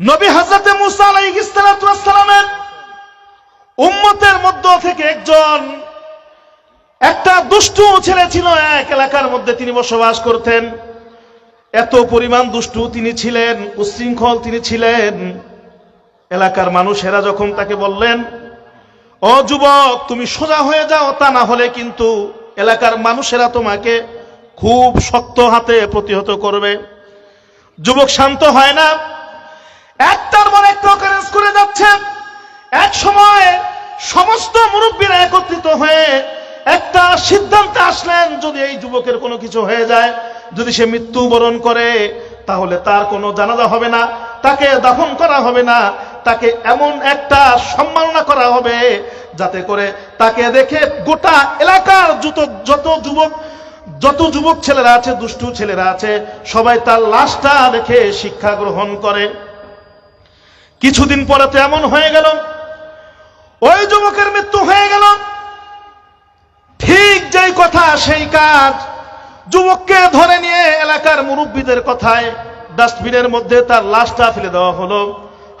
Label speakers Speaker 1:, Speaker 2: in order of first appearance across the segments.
Speaker 1: নবী হজরতে মুসা আলাইহিসসালামের উম্মতের মধ্য থেকে একজন, একটা দুষ্টু ছেলে ছিল এক এলাকার মধ্যে তিনি বসবাস করতেন। এত পরিমাণ দুষ্টু তিনি ছিলেন, উশৃঙ্খল তিনি ছিলেন। এলাকার মানুষেরা যখন তাকে বললেন, ও যুবক, তুমি সোজা হয়ে যাও, তা না হলে কিন্তু এলাকার মানুষেরা তোমাকে খুব শক্ত হাতে প্রতিহত করবে। যুবক শান্ত হয় না একটার পর একটা অকারেন্স করে যাচ্ছেন। এক সময় সমস্ত মুরব্বীরা একত্রিত হয়ে একটা সিদ্ধান্তে আসলেন, যদি এই যুবকের কোনো কিছু হয়ে যায়, যদি সে মৃত্যুবরণ করে, তাহলে তার কোনো জানাজা হবে না, তাকে দাফন করা হবে না, তাকে এমন একটা সম্মাননা করা হবে, যাতে করে তাকে দেখে গোটা এলাকার যত যত যুবক যত যুবক ছেলেরা আছে, দুষ্টু ছেলেরা আছে, সবাই তার লাশটা দেখে শিক্ষা গ্রহণ করে। কিছুদিন পরে তো এমন হয়ে গেল। ওই যুবকের মৃত্যু হয়ে গেল। ঠিক যেই কথা, সেই কাজ। যুবককে ধরে নিয়ে এলাকার মুরব্বীদের কথায় ডাস্টবিনের মধ্যে তার লাশটা ফেলে দেওয়া হলো।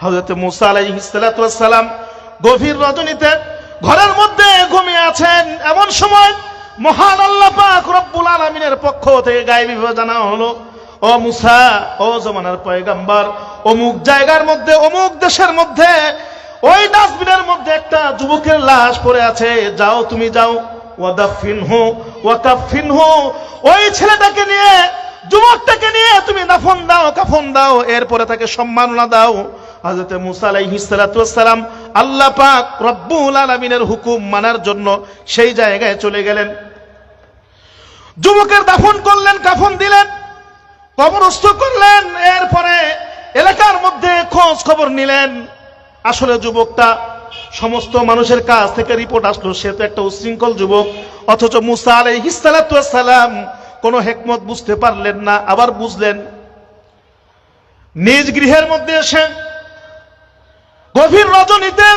Speaker 1: হজরত মুসা আলাইহিসসালাম গভীর রজনীতে ঘরের মধ্যে ঘুমিয়ে আছেন। এমন সময় মহান আল্লাহ পাক রব্বুল আলামিনের পক্ষ থেকে ভাবে জানা হলো। ও মুসা, ও জমানার পয়গাম্বার, অমুক জায়গার মধ্যে, অমুক দেশের মধ্যে, ওই ডাস্টবিনের মধ্যে একটা যুবকের লাশ পড়ে আছে। যাও, তুমি যাও। ওই ছেলেটাকে নিয়ে, যুবকটাকে নিয়ে তুমি দাফন দাও, কাফন দাও, এরপরে তাকে সম্মাননা দাও। মুসা রব্বুল হুকুম মানার জন্য সেই জায়গায় চলে গেলেন। যুবকের দাফন করলেন, কাফন দিলেন। কবরস্থ করলেন, এরপরে এলাকার মধ্যে খোঁজ খবর নিলেন। আসলে যুবকটা সমস্ত মানুষের কাছ থেকে রিপোর্ট আসলো, সে তো একটা উশৃঙ্খল যুবক, অথচ মুসা আলাইহিস সালাতু ওয়াসসালাম কোনো হেকমত বুঝতে পারলেন না, আবার বুঝলেন। নিজ গৃহের মধ্যে এসে গভীর রজনীতে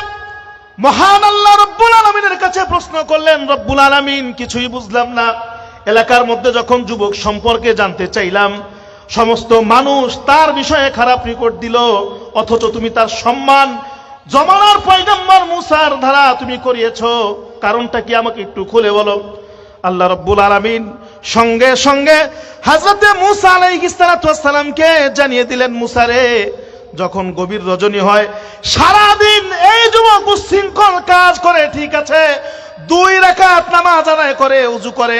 Speaker 1: মহান আল্লাহ রব্বুল আলমিনের কাছে প্রশ্ন করলেন, রব্বুল আলমিন, কিছুই বুঝলাম না। এলাকার মধ্যে যখন যুবক সম্পর্কে জানতে চাইলাম সমস্ত মানুষ তার বিষয়ে খারাপ রিপোর্ট দিল, অথচ তুমি তার সম্মান জমানার পয়গম্বর মুসার ধারা তুমি করিয়েছ। কারণটা কি আমাকে একটু খুলে বলো? আল্লাহ রব্বুল আলমিন সঙ্গে সঙ্গে হাজরতে মুসা আলাইহিসসালামকে জানিয়ে দিলেন, মুসারে, যখন গভীর রজনী হয়, সারাদিন এই যুবক উশৃঙ্খল কাজ করে, ঠিক আছে, দুই রাকাত নামাজ আদায় করে, উজু করে।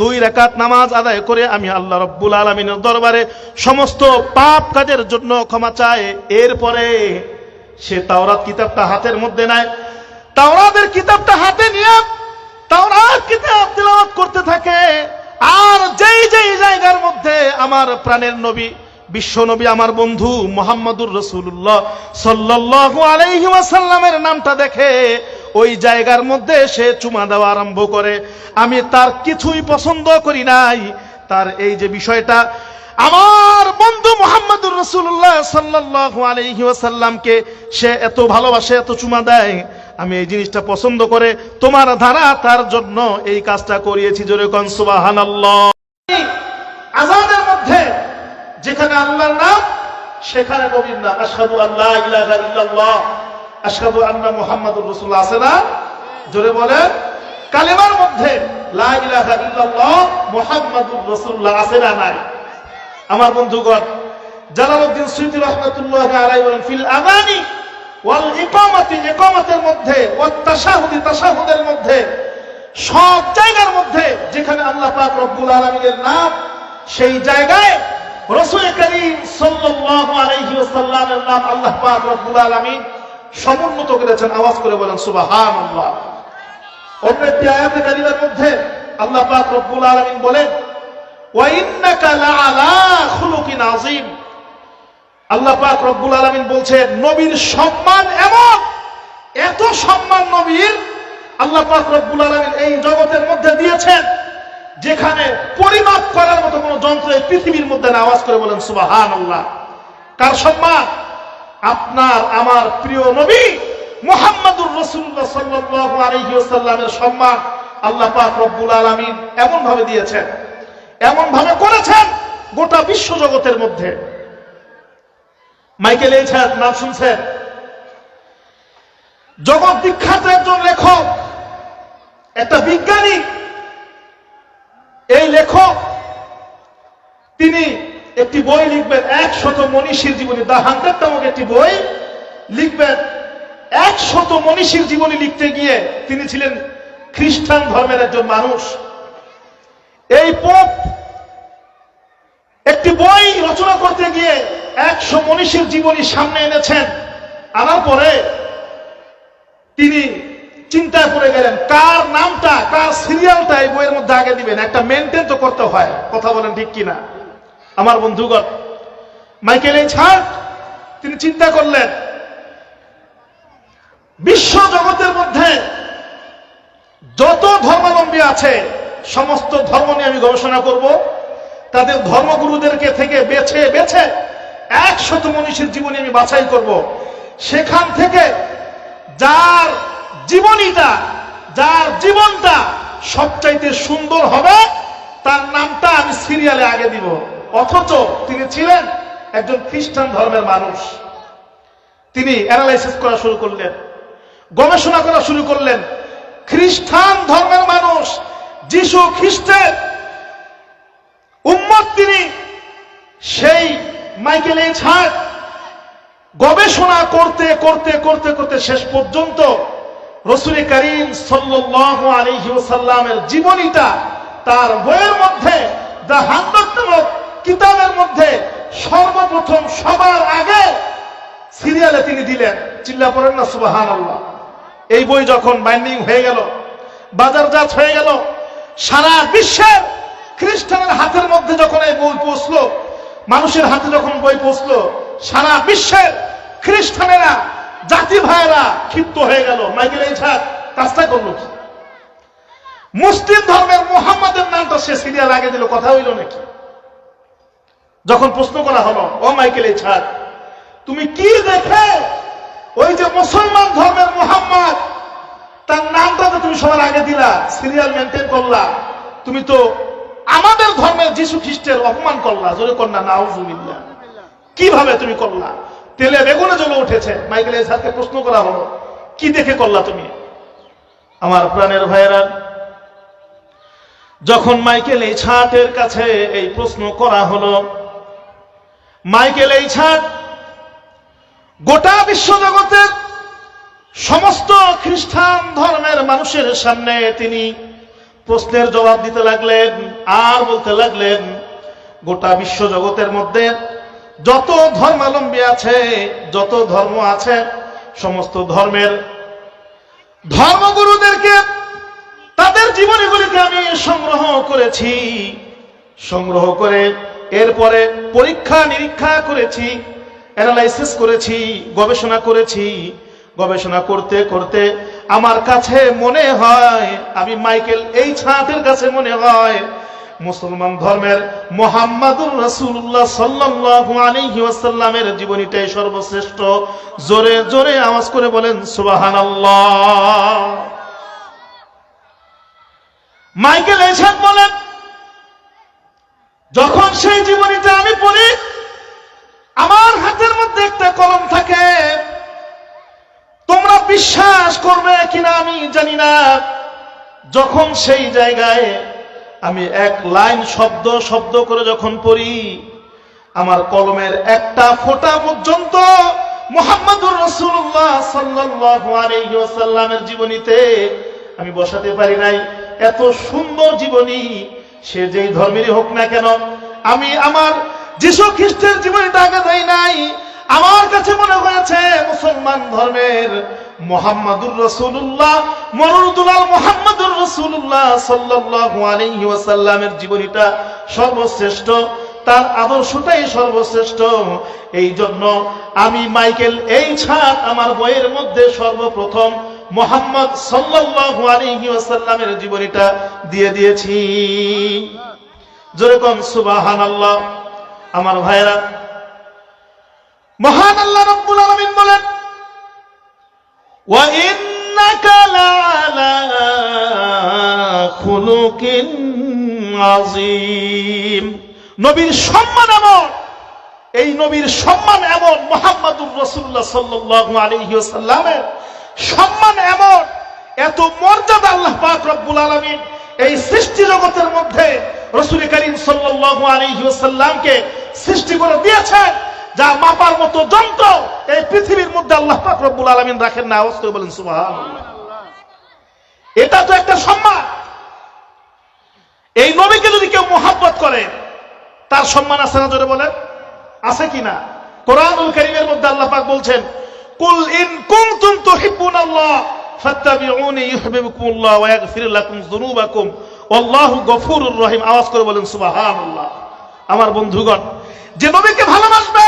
Speaker 1: দুই রাকাত নামাজ আদায় করে আমি আল্লাহ রব্বুল আলমিনের দরবারে সমস্ত পাপ কাজের জন্য ক্ষমা চায় এরপরে সে তাওরাত কিতাবটা হাতের মধ্যে নেয়। তাওরাতের কিতাবটা হাতে নিয়ে তাওরাত কিতাব তিলাওয়াত করতে থাকে। আর যেই যেই জায়গার মধ্যে আমার প্রাণের নবী, বিশ্ব নবী, আমার বন্ধু মোহাম্মদুর রসুল্লাহ সাল্লাল্লাহু আলাইহি ওয়াসাল্লামের নামটা দেখে ওই জায়গার মধ্যে সে চুমা দেওয়া আরম্ভ করে। আমি তার কিছুই পছন্দ করি নাই। তার এই যে বিষয়টা, আমার বন্ধু মোহাম্মদুর রসুল্লাহ সাল্লাল্লাহু আলাইহি ওয়াসাল্লামকে সে এত ভালোবাসে, এত চুমা দেয়। আমি এই জিনিসটা পছন্দ করে তোমার ধারা তার জন্য এই কাজটা করিয়েছি জোরে কন, সুবহানাল্লাহ। আজানের মধ্যে যেখানে আল্লাহর নাম, সেখানে নবীর নাম। আশহাদু আল্লাহ আশহাদু আন্না মুহাম্মাদুর রাসূলুল্লাহ, আছে না? জোরে বলেন। কালেমার মধ্যে লা ইলাহা ইল্লাল্লাহ মুহাম্মাদুর রাসূলুল্লাহ আছে না নাই? আমার বন্ধুগণ, জালালউদ্দিন সুয়ুতি রাহমাতুল্লাহ আলাইহি বলেন ফিল আমানি ওয়াল ইকামাতি, ইকামাতের মধ্যে, ওয়াত তাশাহুদি, তাশাহুদের মধ্যে, সব জায়গার মধ্যে যেখানে আল্লাহ পাক রব্বুল আলামিনের নাম, সেই জায়গায় রসুল করিম সাল্লাল্লাহু আলাইহি ওয়াসাল্লামের নাম আল্লাহ পাক রব্বুল আলামিন সমুন্নত করেছেন আওয়াজ করে বলেন, সুবহানাল্লাহ। অন্য একটি আয়াতে কারিমার মধ্যে আল্লাহ রব্বুল আলামিন বলেন আল্লাহ সম্মান এমন, এত সম্মান আল্লাহ এই জগতের মধ্যে দিয়েছেন, যেখানে পরিমাপ করার মতো কোনো যন্ত্র পৃথিবীর মধ্যে না। আওয়াজ করে বলেন সুবাহান আল্লাহ কার সম্মান? আপনার আমার প্রিয় নবী মোহাম্মদুর রসুল্লাহ সাল্লাল্লাহু আলাইহি ওয়াসাল্লামের সম্মান আল্লাহ পাক রব্বুল আলামিন এমন ভাবে দিয়েছেন এমন ভাবে করেছেন গোটা বিশ্ব জগতের মধ্যে। মাইকেল এইছাদ নাম শুনছেন? জগৎ বিখ্যাত একজন লেখক, একটা বিজ্ঞানী। এই লেখক, তিনি একটি বই লিখবেন, একশত মনীষীর জীবনী। দা হান্ড্রেড নামক একটি বই লিখবেন, একশত মনীষীর জীবনী লিখতে গিয়ে তিনি ছিলেন খ্রিস্টান ধর্মের একজন মানুষ। এই পোপ একটি বই রচনা করতে গিয়ে একশো মনীষীর জীবনী সামনে এনেছেন। আনার পরে তিনি চিন্তায় পড়ে গেলেন, কার নামটা, কার সিরিয়ালটা এই বইয়ের মধ্যে আগে দিবেন? একটা মেনটেন তো করতে হয়, কথা বলেন ঠিক কিনা? আমার বন্ধুগণ, মাইকেল এই ছাড় তিনি চিন্তা করলেন, বিশ্ব জগতের মধ্যে যত ধর্মাবলম্বী আছে, সমস্ত ধর্ম নিয়ে আমি গবেষণা করব। তাদের ধর্মগুরুদেরকে থেকে বেছে বেছে একশত মনীষীর জীবনী আমি বাছাই করব। সেখান থেকে যার জীবনীটা, যার জীবনটা সবচাইতে সুন্দর হবে, তার নামটা আমি সিরিয়ালে আগে দিব। অথচ তিনি ছিলেন একজন খ্রিস্টান ধর্মের মানুষ। তিনি অ্যানালাইসিস করা শুরু করলেন, গবেষণা করা শুরু করলেন। খ্রিস্টান ধর্মের মানুষ, যিশু খ্রিস্টের উম্মত তিনি। সেই মাইকেল এই ছাড় গবেষণা করতে করতে করতে করতে শেষ পর্যন্ত রসুল করিম আলহি জীবনীটা তার বইয়ের মধ্যে দ্য হান্ড্রেড কিতাবের মধ্যে সর্বপ্রথম সবার আগে সিরিয়ালে তিনি দিলেন। চিল্লা পড়েন না সুবাহান এই বই যখন বাইন্ডিং হয়ে গেল বাজারজাত হয়ে গেল, সারা বিশ্বের খ্রিস্টানের হাতের মধ্যে যখন এই বই পৌঁছলো, মানুষের হাতে যখন বই পৌঁছলো, সারা বিশ্বের খ্রিস্টানেরা জাতি ভাইয়েরা ক্ষিপ্ত হয়ে গেল। মাইকেল এই ছাড় কাজটা করল কি? মুসলিম ধর্মের মোহাম্মদের নামটা সে সিরিয়াল আগে দিল, কথা হইল নাকি? যখন প্রশ্ন করা হলো, ও মাইকেল ছাড় তুমি কি দেখে ওই যে মুসলমান ধর্মের মোহাম্মদ? তার নামটা তো তুমি সবার আগে দিলা সিরিয়াল মেনটেন করলা। তুমি তো আমাদের ধর্মের যিশু খ্রিস্টের অপমান করলা, জোরে কন্যা নাউজুবিল্লাহ। কীভাবে তুমি করলা? তেলে বেগুনে জ্বলে উঠেছে। মাইকেল এসাদকে প্রশ্ন করা হলো, কি দেখে করলা তুমি? আমার প্রাণের ভাইয়েরা, যখন মাইকেল, এই ছাটের কাছে এই প্রশ্ন করা হলো মাইকেল এই ছাট গোটা বিশ্বজগতের সমস্ত খ্রিস্টান ধর্মের মানুষের সামনে তিনি প্রশ্নের জবাব দিতে লাগলেন, আর বলতে লাগলেন, গোটা বিশ্বজগতের মধ্যে যত ধর্মালম্বী আছে, যত ধর্ম আছে, সমস্ত ধর্মের ধর্মগুরুদেরকে তাদের জীবনীগুলিকে আমি সংগ্রহ করেছি। সংগ্রহ করে এরপরে পরীক্ষা, নিরীক্ষা করেছি অ্যানালাইসিস করেছি, গবেষণা করেছি। গবেষণা করতে করতে আমার কাছে মনে হয়, আমি মাইকেল এই ছাঁদের কাছে মনে হয়, মুসলমান ধর্মের মোহাম্মদুর রাসূলুল্লাহ সাল্লাল্লাহু আলাইহি ওয়াসাল্লামের জীবনীটাই সর্বশ্রেষ্ঠ। জোরে জোরে আওয়াজ করে বলেন, সুবহানাল্লাহ। মাইকেল এসাদ বলেন যখন সেই জীবনীটা আমি পড়ি, আমার হাতের মধ্যে একটা কলম থাকে, তোমরা বিশ্বাস করবে কিনা আমি জানি না। যখন সেই জায়গায় আমি এক লাইন শব্দ শব্দ করে যখন পড়ি, আমার কলমের একটা ফোঁটা পর্যন্ত মোহাম্মদুর রসুল্লাহ ওয়াসাল্লামের জীবনীতে আমি বসাতে পারি নাই। এত সুন্দর জীবনী সে যেই ধর্মেরই হোক না কেন, আমি আমার যিশু খ্রিস্টের জীবনীটা আগে দেই নাই। আমার কাছে মনে হয়েছে মুসলমান ধর্মের মোহাম্মদুর রসুল্লাহ মরুদুলাল মোহাম্মদুর রসুল্লাহ ওয়াসাল্লামের জীবনীটা সর্বশ্রেষ্ঠ, তার আদর্শটাই সর্বশ্রেষ্ঠ। এই জন্য আমি মাইকেল এই ছাড় আমার বইয়ের মধ্যে সর্বপ্রথম মোহাম্মদ সাল্লাল্লাহু আলাইহি ওয়াসাল্লামের জীবনীটা দিয়ে দিয়েছি। জোরে কোন সুবহানাল্লাহ, আমার ভাইরা মহান আল্লাহ রব্বুল আলামিন বলেন নবীর সম্মান এমন, এই নবীর সম্মান এমন মহা রসুল্লাহ সাল্লাল্লাহু আলাইহি ওয়াসাল্লামের সম্মান এমন, এত মর্যাদা আল্লাহ পাক রব্বুল আলামিন এই সৃষ্টি জগতের মধ্যে রসুল করিম সাল্লাল্লাহু আলাইহি ওয়াসাল্লামকে সৃষ্টি করে দিয়েছেন, যা মাপার মতো যন্ত্র এই পৃথিবীর মধ্যে আল্লাহ পাক রব্বুল আলামিন রাখেন না আওয়াজ বলেন, সুবহানাল্লাহ। এটা তো একটা সম্মান। এই নবীকে যদি কেউ মোহাব্বত করে, তার সম্মান আছে না জোরে বলেন? আছে কিনা কোরআনুল কারীমের মধ্যে আল্লাহ পাক বলছেন কুল ইন কুনতুম তুহিব্বুনাল্লাহ ফাত্তাবিউনি ইউহিব্বুকুমুল্লাহ ওয়া ইয়াগফির লাকুম যুনুবাকুম। ওয়াল্লাহু গফুরুর রহিম। আওয়াজ করে বলেন, সুবহানাল্লাহ। আমার বন্ধুগণ, যে নবীকে ভালোবাসবে,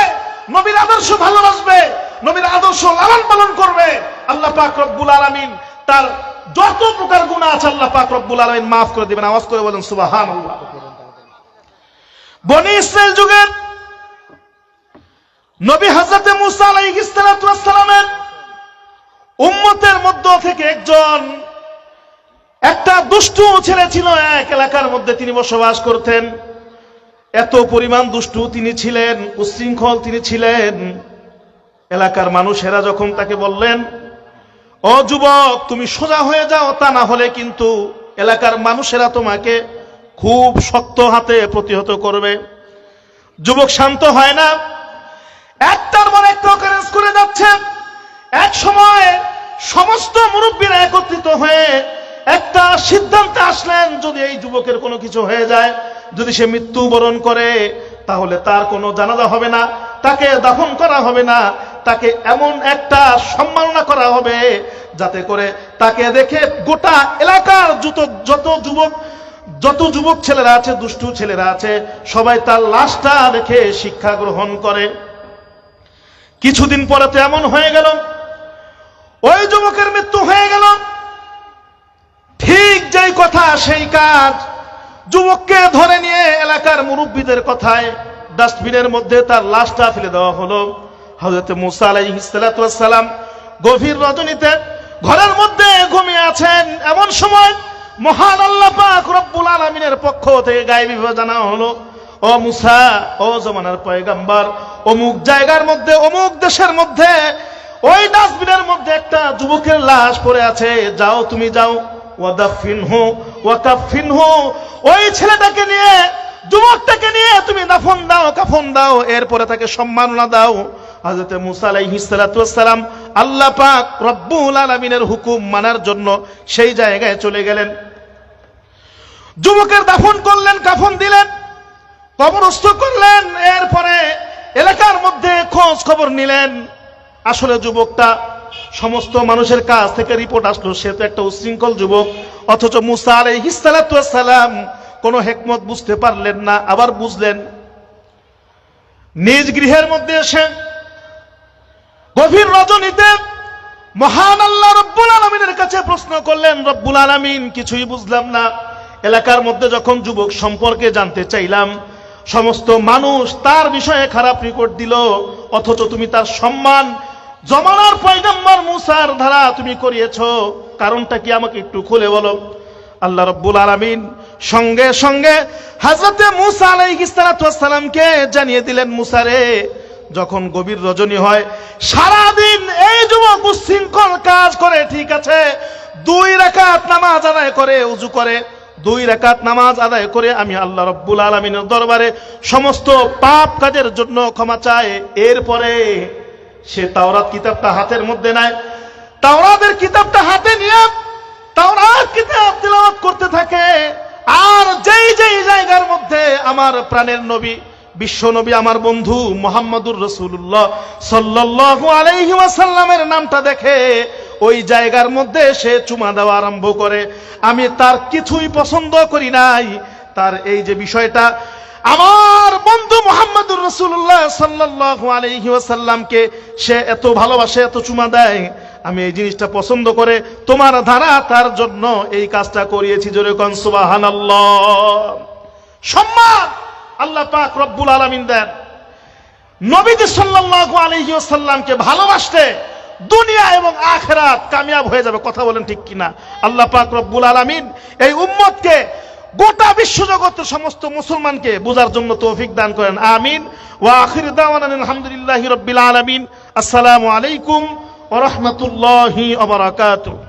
Speaker 1: নবীর আদর্শ ভালোবাসবে, নবীর আদর্শ লালন পালন করবে, আল্লাহ পাক রব্বুল আলামিন তার যত প্রকার গুনাহ আছে আল্লাহ পাক রব্বুল আলামিন মাফ করে দিবেন। আওয়াজ করে বলেন, সুবহানাল্লাহ। বনি ইসরায়েল যুগের নবী হযরতে মুসা আলাইহিস সালাতু উম্মতের মধ্য থেকে একজন, একটা দুষ্টু ছেলে ছিল এক এলাকার মধ্যে তিনি বসবাস করতেন। এত পরিমাণ দুষ্টু তিনি ছিলেন, উশৃঙ্খল তিনি ছিলেন। এলাকার মানুষেরা যখন তাকে বললেন, ও যুবক, তুমি সোজা হয়ে যাও, তা না হলে কিন্তু এলাকার মানুষেরা তোমাকে খুব শক্ত হাতে প্রতিহত করবে। যুবক শান্ত হয় না। একটার পর একটা অকারেন্স করে যাচ্ছে এক সময় সমস্ত মুরব্বীরা একত্রিত হয়ে একটা সিদ্ধান্তে আসলেন, যদি এই যুবকের কোনো কিছু হয়ে যায়, যদি সে মৃত্যুবরণ করে, তাহলে তার কোনো জানাজা হবে না, তাকে দাফন করা হবে না, তাকে এমন একটা সম্মাননা করা হবে, যাতে করে তাকে দেখে গোটা এলাকার যত যত যুবক যত যুবক ছেলেরা আছে, দুষ্টু ছেলেরা আছে, সবাই তার লাশটা দেখে শিক্ষা গ্রহণ করে। কিছুদিন পরে তো এমন হয়ে গেল। ওই যুবকের মৃত্যু হয়ে গেল। ঠিক যেই কথা, সেই কাজ। যুবককে ধরে নিয়ে এলাকার মুরব্বীদের কথায় ডাস্টবিনের মধ্যে তার লাশটা ফেলে দেওয়া হলো। হজরত মুসা আলাইহিসালাম গভীর রজনীতে ঘরের মধ্যে ঘুমিয়ে আছেন। এমন সময় মহান আল্লাহ পাক রব্বুল আলামিনের পক্ষ থেকে গায়েবী ভাবে জানা হলো। ও মুসা, ও জমানার পয়গাম্বার, অমুক জায়গার মধ্যে, অমুক দেশের মধ্যে, ওই ডাস্টবিনের মধ্যে একটা যুবকের লাশ পড়ে আছে, যাও তুমি যাও। ওয়াদাফিনহু, ওয়াকাফিনহু, ওই ছেলেটাকে নিয়ে, যুবকটাকে নিয়ে তুমি দাফন দাও, কাফন দাও, এরপরে তাকে সম্মাননা দাও। হযরত মুসা আলাইহিস সালাতু সালাম আল্লাহ পাক রব্বুল আলামিনের হুকুম মানার জন্য সেই জায়গায় চলে গেলেন। যুবকের দাফন করলেন, কাফন দিলেন। কবরস্থ করলেন, এরপরে এলাকার মধ্যে খোঁজ খবর নিলেন। আসলে যুবকটা সমস্ত মানুষের কাছ থেকে রিপোর্ট আসলো, সে তো একটা উশৃঙ্খল যুবক, অথচ মুসা আলাইহিস সালাতু সালাম কোনো হেকমত বুঝতে পারলেন না, আবার বুঝলেন। নিজ গৃহের মধ্যে এসে গভীর রজনীতে মহান আল্লাহ রব্বুল আলমিনের কাছে প্রশ্ন করলেন, রব্বুল আলমিন, কিছুই বুঝলাম না। এলাকার মধ্যে যখন যুবক সম্পর্কে জানতে চাইলাম সমস্ত মানুষ তার বিষয়ে খারাপ রিপোর্ট দিল, অথচ তুমি তার সম্মান জমানার পয়গাম্বার মুসার ধারা তুমি করিয়েছ। কারণটা কি আমাকে একটু খুলে বলো? আল্লাহ রব্বুল আলামিন সঙ্গে সঙ্গে হাজরতে মুসা আলাইহিসসালামকে জানিয়ে দিলেন মুসারে যখন গভীর রজনী হয়, সারাদিন এই যুবক উশৃঙ্খল কাজ করে, ঠিক আছে? দুই রাকাত নামাজ আদায় করে, উজু করে। দুই রাকাত নামাজ আদায় করে আমি আল্লাহ রব্বুল আলমিনের দরবারে সমস্ত পাপ কাজের জন্য ক্ষমা চায় এরপরে সে তাওরাত কিতাবটা হাতের মধ্যে নেয়। তাওরাতের কিতাবটা হাতে নিয়ে তাওরাত কিতাব তিলাওয়াত করতে থাকে। আর যেই যেই জায়গার মধ্যে আমার প্রাণের নবী, বিশ্ব নবী আমার বন্ধু মোহাম্মদুর রসুল্লাহ সাল্লাল্লাহু আলাইহি নামটা দেখে ওই জায়গার মধ্যে সে চুমা দেওয়া আরম্ভ করে। আমি তার কিছুই পছন্দ করি নাই। তার এই যে বিষয়টা, আমার বন্ধু মোহাম্মদুর রসুল্লাহ সাল্লাল্লাহু আলাইহি ওয়াসাল্লামকে সে এত ভালোবাসে, এত চুমা দেয়। আমি এই জিনিসটা পছন্দ করে তোমার ধারা তার জন্য এই কাজটা করিয়েছি জোরে কন, সুবহানাল্লাহ। সম্মান আল্লাহ পাক রব্বুল আলামিন দেন। নবীজি সাল্লাল্লাহু আলাইহি ওয়াসাল্লামকে ভালোবাসতে দুনিয়া এবং আখেরাত কামিয়াব হয়ে যাবে, কথা বলেন ঠিক কিনা? আল্লাহ পাক রব্বুল আলামিন এই উম্মতকে গোটা বিশ্বজগতের সমস্ত মুসলমানকে বোঝার জন্য তৌফিক দান করেন। আমিন। ওয়া আখির দাওয়ানা আলহামদুলিল্লাহি রাব্বিল আলামিন। আসসালামু আলাইকুম ওয়া রাহমাতুল্লাহি ওয়া বারাকাতুহু।